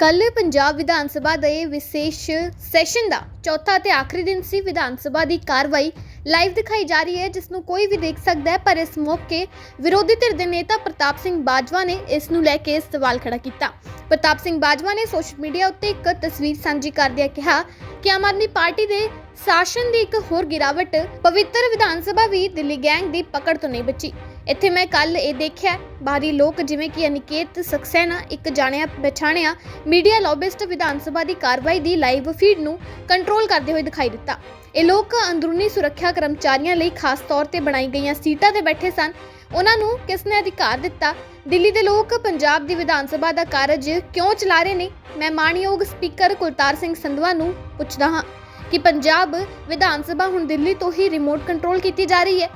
ਕੱਲ ਪੰਜਾਬ ਵਿਧਾਨ ਸਭਾ ਦੇ ਵਿਸ਼ੇਸ਼ ਸੈਸ਼ਨ ਦਾ ਚੌਥਾ ਤੇ ਆਖਰੀ ਦਿਨ ਸੀ। ਵਿਧਾਨ ਸਭਾ ਦੀ ਕਾਰਵਾਈ ਲਾਈਵ ਦਿਖਾਈ ਜਾ ਰਹੀ ਹੈ, ਜਿਸ ਨੂੰ ਕੋਈ ਵੀ ਦੇਖ ਸਕਦਾ ਹੈ, ਪਰ ਇਸ ਮੌਕੇ ਵਿਰੋਧੀ ਧਿਰ ਦੇ ਨੇਤਾ ਪ੍ਰਤਾਪ ਸਿੰਘ ਬਾਜਵਾ ਨੇ ਇਸ ਨੂੰ ਲੈ ਕੇ ਸਵਾਲ ਖੜਾ ਕੀਤਾ। ਪ੍ਰਤਾਪ ਸਿੰਘ ਬਾਜਵਾ ਨੇ ਸੋਸ਼ਲ ਮੀਡੀਆ ਉੱਤੇ ਇੱਕ ਤਸਵੀਰ ਸਾਂਝੀ ਕਰਦਿਆਂ ਕਿਹਾ ਕਿ ਆਮ ਆਦਮੀ ਪਾਰਟੀ ਦੇ ਸ਼ਾਸਨ ਦੀ ਇੱਕ ਹੋਰ ਗਿਰਾਵਟ ਪਵਿੱਤਰ ਵਿਧਾਨ ਸਭਾ ਵੀ ਦਿੱਲੀ ਗੈਂਗ ਦੀ ਪਕੜ ਤੋਂ ਨਹੀਂ ਬਚੀ। ਇੱਥੇ ਮੈਂ ਕੱਲ ਇਹ ਦੇਖਿਆ, ਬਾਹਰੀ ਲੋਕ ਜਿਵੇਂ ਕਿ ਅਨਿਕੇਤ ਸਕਸੈਨਾ, ਇੱਕ ਜਾਣਿਆ ਪਛਾਣਿਆ ਮੀਡੀਆ ਲੌਬਿਸਟ ਵਿਧਾਨ ਸਭਾ ਦੀ ਕਾਰਵਾਈ ਦੀ ਲਾਈਵ ਫੀਡ ਨੂੰ ਕੰਟਰੋਲ ਕਰਦੇ ਹੋਏ ਦਿਖਾਈ ਦਿੱਤਾ। ਇਹ ਲੋਕ ਅੰਦਰੂਨੀ ਸੁਰੱਖਿਆ ਕਰਮਚਾਰੀਆਂ ਲਈ ਖਾਸ ਤੌਰ ਤੇ ਬਣਾਈ ਗਈਆਂ ਸੀਟਾਂ ਤੇ ਬੈਠੇ ਸਨ। ਉਹਨਾਂ ਨੂੰ ਕਿਸ ਨੇ ਅਧਿਕਾਰ ਦਿੱਤਾ? ਦਿੱਲੀ ਦੇ ਲੋਕ ਪੰਜਾਬ ਦੀ ਵਿਧਾਨ ਸਭਾ ਦਾ ਕਾਰਜ ਕਿਉਂ ਚਲਾ ਰਹੇ ਨੇ? ਮੈਂ ਮਾਣਯੋਗ ਸਪੀਕਰ ਕੁਲਤਾਰ ਸਿੰਘ ਸੰਧਵਾ ਨੂੰ ਪੁੱਛਦਾ ਹਾਂ ਕਿ ਪੰਜਾਬ ਵਿਧਾਨ ਸਭਾ ਹੁਣ ਦਿੱਲੀ ਤੋਂ ਹੀ ਰਿਮੋਟ ਕੰਟਰੋਲ ਕੀਤੀ ਜਾ ਰਹੀ ਹੈ।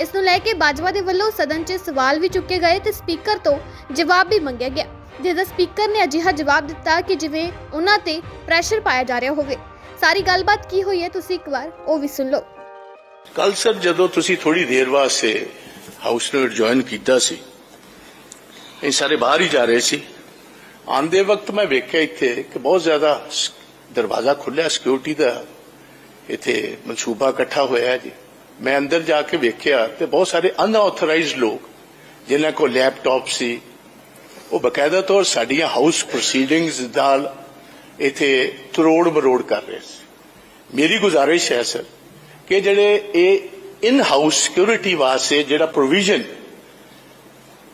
ਇਸ ਨੂੰ ਲੈ ਕੇ ਬਾਜਵਾ ਦੇ ਵੱਲੋਂ ਸਦਨ 'ਚ ਸਵਾਲ ਵੀ ਚੁੱਕੇ ਗਏ ਤੇ ਸਪੀਕਰ ਤੋਂ ਜਵਾਬ ਵੀ ਮੰਗਿਆ ਗਿਆ ਜਿਸ ਦਾ ਸਪੀਕਰ ਨੇ ਅਜਿਹਾ ਜਵਾਬ ਦਿੱਤਾ ਕਿ ਜਿਵੇਂ ਉਹਨਾਂ ਤੇ ਪ੍ਰੈਸ਼ਰ ਪਾਇਆ ਜਾ ਰਿਹਾ ਹੋਵੇ। ਸਾਰੀ ਗੱਲਬਾਤ ਕੀ ਹੋਈ ਹੈ ਤੁਸੀਂ ਇੱਕ ਵਾਰ ਉਹ ਵੀ ਸੁਣ ਲਓ। ਕੱਲ ਸਰ ਜਦੋਂ ਤੁਸੀਂ ਥੋੜੀ ਦੇਰ ਵਾਸਤੇ ਹਾਊਸ ਨੂੰ ਜੁਆਇਨ ਕੀਤਾ ਸੀ ਇਹ ਸਾਰੇ ਬਾਹਰ ਹੀ ਜਾ ਰਹੇ ਸੀ। ਆਂਦੇ ਵਕਤ ਮੈਂ ਵੇਖਿਆ ਇੱਥੇ ਕਿ ਬਹੁਤ ਜ਼ਿਆਦਾ ਦਰਵਾਜ਼ਾ ਖੁੱਲਿਆ ਸਿਕਿਉਰਿਟੀ ਦਾ ਇੱਥੇ ਮਨਸੂਬਾ ਇਕੱਠਾ ਹੋਇਆ ਜੀ। ਮੈਂ ਅੰਦਰ ਜਾ ਕੇ ਵੇਖਿਆ ਤੇ ਬਹੁਤ ਸਾਰੇ ਅਨਆਥੋਰਾਈਜ਼ਡ ਲੋਕ ਜਿਨ੍ਹਾਂ ਕੋਲ ਲੈਪਟਾਪ ਸੀ ਉਹ ਬਕਾਇਦਾ ਤੌਰ ਸਾਡੀਆਂ ਹਾਊਸ ਪ੍ਰੋਸੀਡਿੰਗਸ ਨਾਲ ਇੱਥੇ ਤਰੋੜ ਮਰੋੜ ਕਰ ਰਹੇ ਸੀ ਮੇਰੀ ਗੁਜ਼ਾਰਿਸ਼ ਹੈ ਸਰ ਕਿ ਜਿਹੜੇ ਇਹ ਇਨ ਹਾਊਸ ਸਿਕਿਉਰਿਟੀ ਵਾਸਤੇ ਜਿਹੜਾ ਪ੍ਰੋਵੀਜ਼ਨ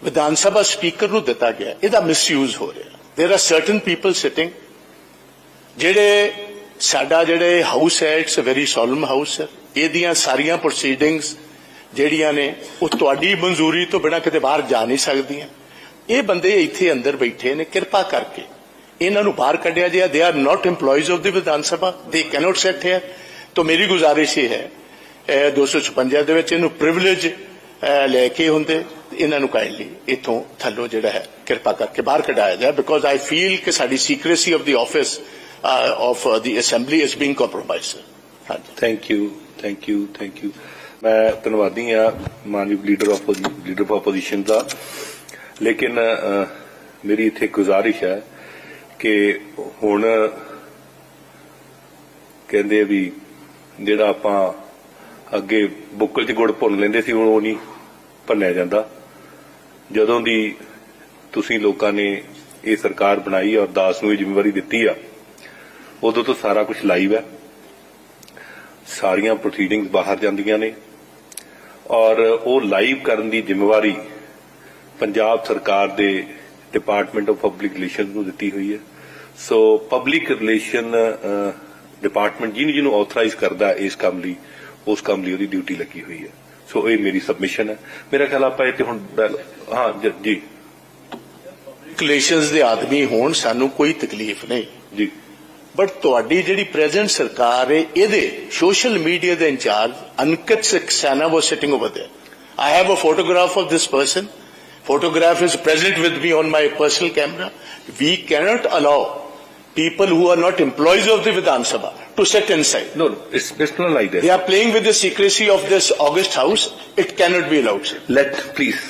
ਵਿਧਾਨ ਸਭਾ ਸਪੀਕਰ ਨੂੰ ਦਿੱਤਾ ਗਿਆ ਇਹਦਾ ਮਿਸਯੂਜ਼ ਹੋ ਰਿਹਾ there are certain people sitting ਜਿਹੜੇ ਸਾਡਾ ਜਿਹੜੇ ਹਾਊਸ ਹੈ ਇਟਸ ਵੈਰੀ ਸੋਲਮ ਹਾਊਸ ਹੈ। ਇਹਦੀਆਂ ਸਾਰੀਆਂ ਪ੍ਰੋਸੀਡਿੰਗਸ ਜਿਹੜੀਆਂ ਨੇ, ਉਹ ਤੁਹਾਡੀ ਮਨਜ਼ੂਰੀ ਤੋਂ ਬਿਨਾਂ ਕਿਤੇ ਬਾਹਰ ਜਾ ਨਹੀਂ ਸਕਦੀਆਂ। ਇਹ ਬੰਦੇ ਇੱਥੇ ਅੰਦਰ ਬੈਠੇ ਨੇ, ਕਿਰਪਾ ਕਰਕੇ। ਇਹਨਾਂ ਨੂੰ ਬਾਹਰ ਕੱਢਿਆ ਜਾਏ they are not EMPLOYEES of the Vidhan Sabha ਦੇ ਕੈਨੋਟ ਸੈਟ ਹੈ ਤਾਂ ਮੇਰੀ ਗੁਜ਼ਾਰਿਸ਼ ਇਹ ਹੈ, ਇਹ 256 ਦੇ ਵਿੱਚ ਇਹਨੂੰ ਪ੍ਰਿਵਿਲੇਜ ਲੈ ਕੇ ਹੁੰਦੇ, ਇਹਨਾਂ ਨੂੰ ਕਾਈਂਡਲੀ ਇਥੋਂ ਥੱਲੋਂ ਜਿਹੜਾ ਹੈ, ਕਿਰਪਾ ਕਰਕੇ ਬਾਹਰ ਕਢਾਇਆ ਜਾਏ। ਬਿਕੋਜ਼ ਆਈ ਫੀਲ ਕਿ ਸਾਡੀ secrecy of the office of the assembly is being compromised ਹਾਂਜੀ thank you thank you thank you ਮੈਂ ਧੰਨਵਾਦੀ ਆ ਮਾਨਯੋਗ leader of leader of opposition ਦਾ। ਲੇਕਿਨ ਮੇਰੀ ਇੱਥੇ ਗੁਜ਼ਾਰਿਸ਼ ਹੈ ਕਿ ਹੁਣ ਕਹਿੰਦੇ ਵੀ ਜਿਹੜਾ ਆਪਾਂ ਅੱਗੇ ਬੁੱਕਲ 'ਚ ਗੁੜ ਭੁੰਨ ਲੈਂਦੇ ਸੀ ਹੁਣ ਉਹ ਨਹੀਂ ਭੰਨਿਆ ਜਾਂਦਾ। ਜਦੋਂ ਦੀ ਤੁਸੀਂ ਲੋਕਾਂ ਨੇ ਇਹ ਸਰਕਾਰ ਬਣਾਈ ਔਰ ਦਾਸ ਨੂੰ ਇਹ ਜ਼ਿੰਮੇਵਾਰੀ ਦਿੱਤੀ ਆ ਉਦੋਂ ਤੋਂ ਸਾਰਾ ਕੁਝ ਲਾਈਵ ਹੈ। ਸਾਰੀਆਂ ਪ੍ਰੋਸੀਡਿੰਗਸ ਬਾਹਰ ਜਾਂਦੀਆਂ ਨੇ। ਔਰ ਉਹ ਲਾਈਵ ਕਰਨ ਦੀ ਜ਼ਿੰਮੇਵਾਰੀ ਪੰਜਾਬ ਸਰਕਾਰ ਦੇ ਡਿਪਾਰਟਮੈਂਟ ਆਫ ਪਬਲਿਕ ਰਿਲੇਸ਼ਨਸ ਨੂੰ ਦਿੱਤੀ ਹੋਈ ਹੈ। ਸੋ ਪਬਲਿਕ ਰਿਲੇਸ਼ਨ ਡਿਪਾਰਟਮੈਂਟ ਜਿਹਨੂੰ ਜਿਹਨੂੰ ਆਥੋਰਾਈਜ਼ ਕਰਦਾ ਇਸ ਕੰਮ ਲਈ ਉਸ ਕੰਮ ਲਈ ਉਹਦੀ ਡਿਊਟੀ ਲੱਗੀ ਹੋਈ ਹੈ। ਸੋ ਇਹ ਮੇਰੀ ਸਬਮਿਸ਼ਨ ਹੈ। ਮੇਰਾ ਖਿਆਲ ਆਪਾਂ ਇਹ ਤੇ ਹੁਣ ਹਾਂ ਜ- ਜੀ। ਰਿਲੇਸ਼ਨਸ ਦੇ ਆਦਮੀ ਹੋਣ ਸਾਨੂੰ ਕੋਈ ਤਕਲੀਫ ਨਹੀਂ। ਜੀ। ਬਟ ਤੁਹਾਡੀ ਜਿਹੜੀ ਪ੍ਰੈਜ਼ੈਂਟ ਸਰਕਾਰ ਹੈ ਇਹਦੇ ਸੋਸ਼ਲ ਮੀਡੀਆ ਦੇ incharge Ankit Saxena was sitting over there I have a photograph of this person. Photograph is present with me on my personal camera. We cannot allow people who are not employees of the Vidhan Sabha to sit inside. no no it's it's not like They this are playing with the secrecy of this August House. It cannot be allowed. sir. let please